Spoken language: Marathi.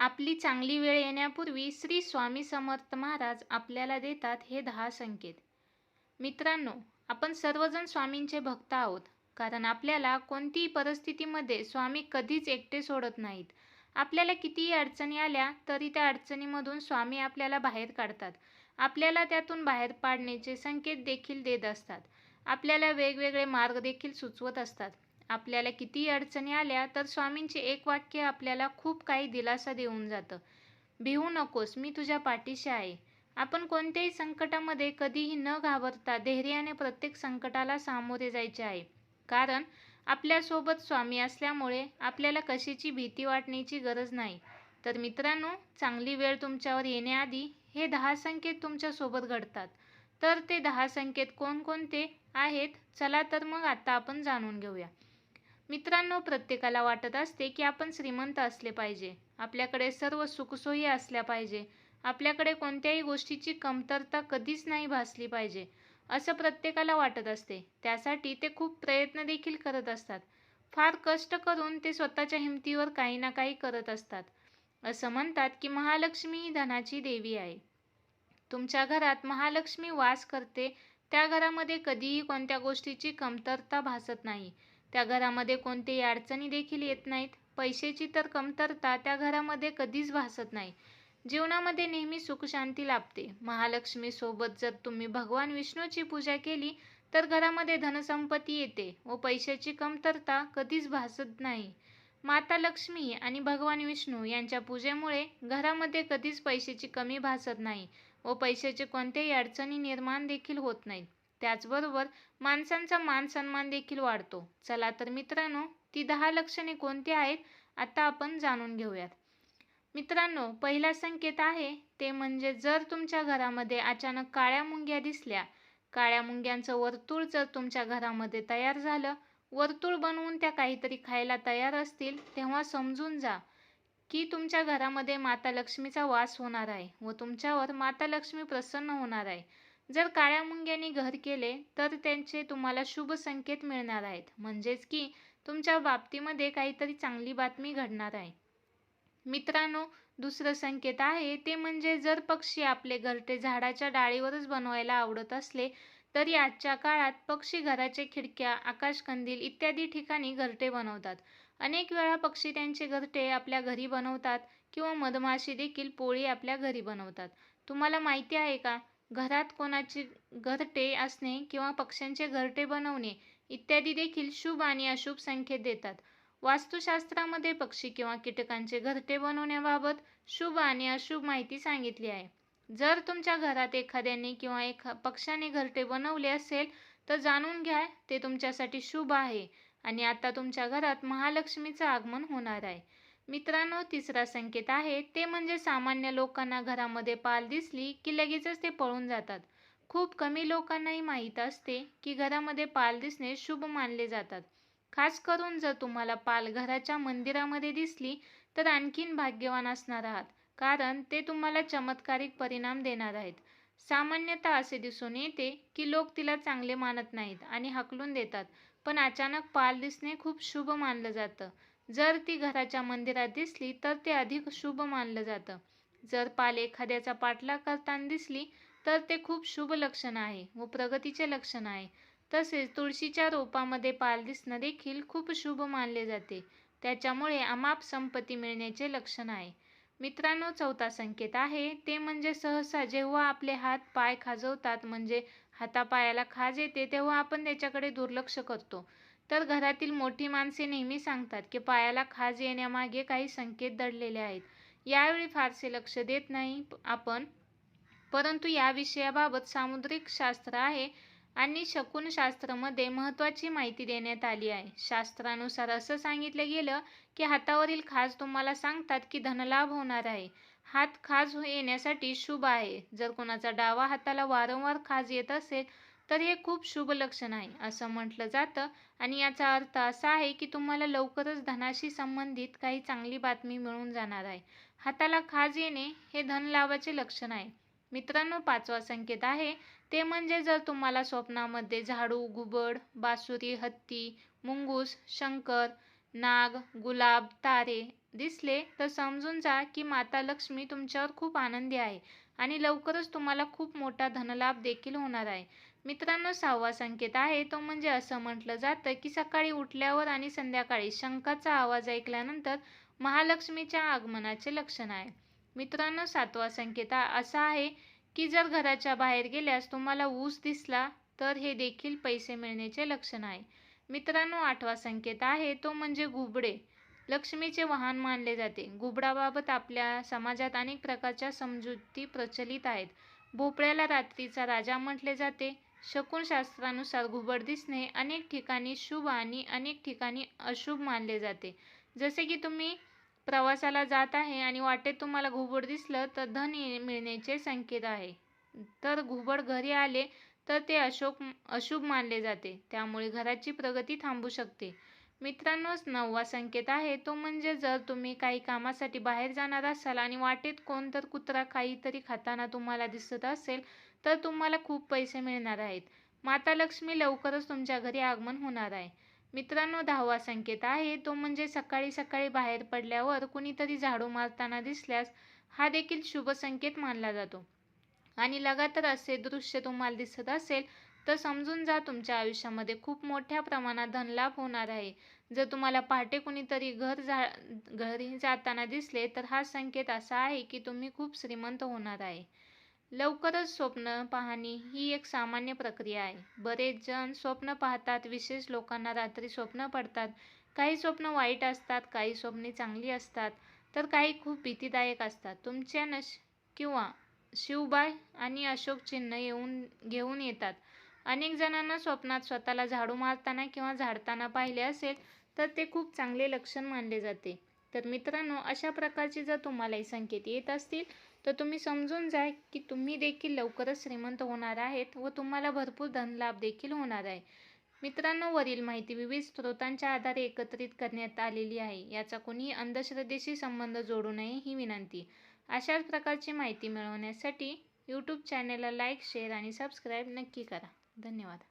आपली चांगली वेळ येण्यापूर्वी श्री स्वामी समर्थ महाराज आपल्याला देतात हे दहा संकेत. मित्रांनो आपण सर्वजण स्वामींचे भक्त आहोत कारण आपल्याला कोणतीही परिस्थितीमध्ये स्वामी कधीच एकटे सोडत नाहीत. आपल्याला कितीही अडचणी आल्या तरी त्या अडचणीमधून स्वामी आपल्याला बाहेर काढतात. आपल्याला त्यातून बाहेर पाडण्याचे संकेत देखील देत असतात. आपल्याला वेगवेगळे मार्ग देखील सुचवत असतात. आपल्याला कितीही अडचणी आल्या तर स्वामींचे एक वाक्य आपल्याला खूप काही दिलासा देऊन जातं. भिवू नकोस मी तुझ्या पाठीशी आहे. आपण कोणत्याही संकटामध्ये कधीही न घाबरता धैर्याने प्रत्येक संकटाला सामोरे जायचे आहे. कारण आपल्यासोबत स्वामी असल्यामुळे आपल्याला कशाची भीती वाटण्याची गरज नाही. तर मित्रांनो चांगली वेळ तुमच्यावर येण्याआधी हे दहा संकेत तुमच्यासोबत घडतात. तर ते दहा संकेत कोणकोणते आहेत? चला तर मग आता आपण जाणून घेऊया. मित्रांनो प्रत्येकाला वाटत असते की आपण श्रीमंत असले पाहिजे. आपल्याकडे सर्व सुखसोयी असल्या पाहिजे. आपल्याकडे कोणत्याही गोष्टीची कमतरता कधीच नाही भासली पाहिजे असं प्रत्येकाला वाटत असते. त्यासाठी ते खूप प्रयत्न देखील करत असतात. फार कष्ट करून ते स्वतःच्या हिमतीवर काही ना काही करत असतात. असं म्हणतात की महालक्ष्मी ही धनाची देवी आहे. तुमच्या घरात महालक्ष्मी वास करते त्या घरामध्ये कधीही कोणत्या गोष्टीची कमतरता भासत नाही. त्या घरामध्ये कोणतेही अडचणी देखील येत नाहीत. पैशाची तर कमतरता त्या घरामध्ये कधीच भासत नाही. जीवनामध्ये नेहमी सुखशांती लाभते. महालक्ष्मी सोबत जर तुम्ही भगवान विष्णूची पूजा केली तर घरामध्ये धनसंपत्ती येते व पैशाची कमतरता कधीच भासत नाही. माता लक्ष्मी आणि भगवान विष्णू यांच्या पूजेमुळे घरामध्ये कधीच पैशाची कमी भासत नाही व पैशाचे कोणत्याही अडचणी निर्माण देखील होत नाहीत. त्याचबरोबर माणसांचा मान सन्मान देखील वाढतो. चला तर मित्रांनो ती दहा लक्षणे कोणती आहेत आता आपण जाणून घेऊयात. मित्रांनो पहिला संकेत आहे ते म्हणजे जर तुमच्या घरामध्ये अचानक काळ्या मुंग्या दिसल्या काळ्या मुंग्यांचं वर्तुळ जर तुमच्या घरामध्ये तयार झालं वर्तुळ बनवून त्या काहीतरी खायला तयार असतील तेव्हा समजून जा की तुमच्या घरामध्ये माता लक्ष्मीचा वास होणार आहे व तुमच्यावर माता लक्ष्मी प्रसन्न होणार आहे. जर काळ्या मुंग्यांनी घर केले तर त्यांचे तुम्हाला शुभ संकेत मिळणार आहेत. म्हणजेच की तुमच्या बाबतीमध्ये काहीतरी चांगली बातमी घडणार आहे. मित्रांनो दुसरं संकेत आहे ते म्हणजे जर पक्षी आपले घरटे झाडाच्या डाळीवरच बनवायला आवडत असले तरी आजच्या काळात पक्षी घराच्या खिडक्या आकाशकंदील इत्यादी ठिकाणी घरटे बनवतात. अनेक वेळा पक्षी त्यांचे घरटे आपल्या घरी बनवतात किंवा मधमाशी देखील पोळी आपल्या घरी बनवतात. तुम्हाला माहिती आहे का? घरात कोणाची घरटे असणे किंवा पक्ष्यांचे घरटे बनवणे इत्यादी देखील शुभ आणि अशुभ संख्येत देतात. वास्तुशास्त्रामध्ये पक्षी किंवा कीटकांचे घरटे बनवण्याबाबत शुभ आणि अशुभ माहिती सांगितली आहे. जर तुमच्या घरात एखाद्याने किंवा एखा पक्षाने घरटे बनवले असेल तर जाणून घ्या ते तुमच्यासाठी शुभ आहे आणि आता तुमच्या घरात महालक्ष्मीचं आगमन होणार आहे. मित्रांनो तिसरा संकेत आहे ते म्हणजे सामान्य लोकांना घरामध्ये पाल दिसली की लगेचच ते पळून जातात. खूप कमी लोकांनाही माहीत असते की घरामध्ये पाल दिसणे शुभ मानले जातात. खास करून जर तुम्हाला पाल घराच्या मंदिरामध्ये दिसली तर आणखीन भाग्यवान असणार आहात कारण ते तुम्हाला चमत्कारिक परिणाम देणार आहेत. सामान्यतः असे दिसून येते की लोक तिला चांगले मानत नाहीत आणि हकलून देतात पण अचानक पाल दिसणे खूप शुभ मानलं जातं. जर ती घराच्या मंदिरात दिसली तर ते अधिक शुभ मानलं जातं. जर पाल एखाद्याचा पाठलाग करताना दिसली तर ते खूप शुभ लक्षण आहे व प्रगतीचे लक्षण आहे. तसेच तुळशीच्या रोपामध्ये पाल दिसणं देखील खूप शुभ मानले जाते. त्याच्यामुळे अमाप संपत्ती मिळण्याचे लक्षण आहे. मित्रांनो चौथा संकेत आहे. ते म्हणजे सहसा जेव्हा आपले हात पाय खाजवतात म्हणजे हातापायाला खाज येते तेव्हा आपण त्याच्याकडे दुर्लक्ष करतो. तर घरातील मोठी माणसे नेहमी सांगतात की पायाला खाज येण्यामागे काही संकेत दडलेले आहेत. यावेळी फारसे लक्ष देत नाही आपण. परंतु या विषयाबाबत सामुद्रिक शास्त्र आहे आणि शकुनशास्त्रामध्ये महत्त्वाची माहिती देण्यात आली आहे. शास्त्रानुसार असं सांगितलं गेलं की हातावरील खाज तुम्हाला सांगतात की धनलाभ होणार आहे. हात खाज येण्यासाठी शुभ आहे. जर कोणाचा डावा हाताला वारंवार खाज येत असेल तर हे खूप शुभ लक्षण आहे असं म्हटलं जातं. आणि याचा अर्थ असा आहे की तुम्हाला लवकरच धनाशी संबंधित काही चांगली बातमी मिळून जाणार आहे. हाताला खाज येणे हे धनलाभाचे लक्षण आहे. मित्रांनो पाचवा संकेत आहे. ते म्हणजे जर तुम्हाला स्वप्नामध्ये झाडू घुबड बासुरी हत्ती मुंगूस शंकर नाग गुलाब तारे दिसले तर समजून जा की माता लक्ष्मी तुमच्यावर खूप आनंदी आहे. आणि लवकरच तुम्हाला खूप मोठा धनलाभ देखील होणार आहे. मित्रांनो सहावा संकेत आहे. तो म्हणजे असं म्हटलं जातं की सकाळी उठल्यावर आणि संध्याकाळी शंखाचा आवाज ऐकल्यानंतर महालक्ष्मीच्या आगमनाचे लक्षण आहे. मित्रांनो सातवा संकेत असा आहे की जर घराच्या बाहेर गेल्यास तुम्हाला ऊस दिसला तर हे देखील पैसे मिळण्याचे लक्षण आहे. मित्रांनो आठवा संकेत आहे. तो म्हणजे घुबडे लक्ष्मीचे वाहन मानले जाते. घुबडाबाबत आपल्या समाजात अनेक प्रकारच्या समजुती प्रचलित आहेत. भोपळ्याला रात्रीचा राजा म्हटले जाते. शकुनशास्त्रानुसार घुबड दिसणे अनेक ठिकाणी शुभ आणि अनेक ठिकाणी अशुभ मानले जाते. जसे की तुम्ही प्रवासाला जात आहे आणि वाटेत तुम्हाला घुबड दिसलं तर धन मिळण्याचे संकेत आहे. तर घुबड घरी आले तर ते अशोक अशुभ मानले जाते. त्यामुळे घराची प्रगती थांबू शकते. मित्रांनोच नववा संकेत आहे. तो म्हणजे जर तुम्ही काही कामासाठी बाहेर जाणार असाल आणि वाटेत कोणतर कुत्रा काहीतरी खाताना तुम्हाला दिसत असेल तर तुम्हाला खूप पैसे मिळणार आहेत. माता लक्ष्मी लवकरच तुमच्या घरी आगमन होणार आहे. मित्रांनो दहावा संकेत आहे. तो म्हणजे सकाळी सकाळी बाहेर पडल्यावर कुणीतरी झाडू मारताना दिसल्यास हा देखील शुभ संकेत मानला जातो. आणि लगातार असे दृश्य तुम्हाला दिसत असेल तर समजून जा तुमच्या आयुष्यामध्ये खूप मोठ्या प्रमाणात धनलाभ होणार आहे. जर तुम्हाला पहाटे कुणीतरी घर जा घरी जाताना दिसले तर हा संकेत असा आहे की तुम्ही खूप श्रीमंत होणार आहे. लवकरच स्वप्न पाहणी ही एक सामान्य प्रक्रिया आहे. बरेच जण स्वप्न पाहतात विशेष लोकांना रात्री स्वप्न पडतात. काही स्वप्न वाईट असतात काही स्वप्ने चांगली असतात तर काही खूप भीतीदायक असतात. तुमच्या नश किंवा शिवबाय आणि अशोक चिन्ह येऊन घेऊन येतात. अनेक जणांना स्वप्नात स्वतःला झाडू मारताना किंवा झाडताना पाहिले असेल तर ते खूप चांगले लक्षण मानले जाते. तर मित्रांनो अशा प्रकारचे जर तुम्हालाही संकेत येत असतील तर तुम्ही समजून जा की तुम्ही देखील लवकरच श्रीमंत होणार आहेत व तुम्हाला भरपूर धनलाभ देखील होणार आहे. मित्रांनो वरील माहिती विविध स्रोतांच्या आधारे एकत्रित करण्यात आलेली आहे. याचा कोणीही अंधश्रद्धेशी संबंध जोडू नये ही विनंती. अशाच प्रकारची माहिती मिळवण्यासाठी यूट्यूब चॅनलला लाईक शेअर आणि सबस्क्राईब नक्की करा. धन्यवाद.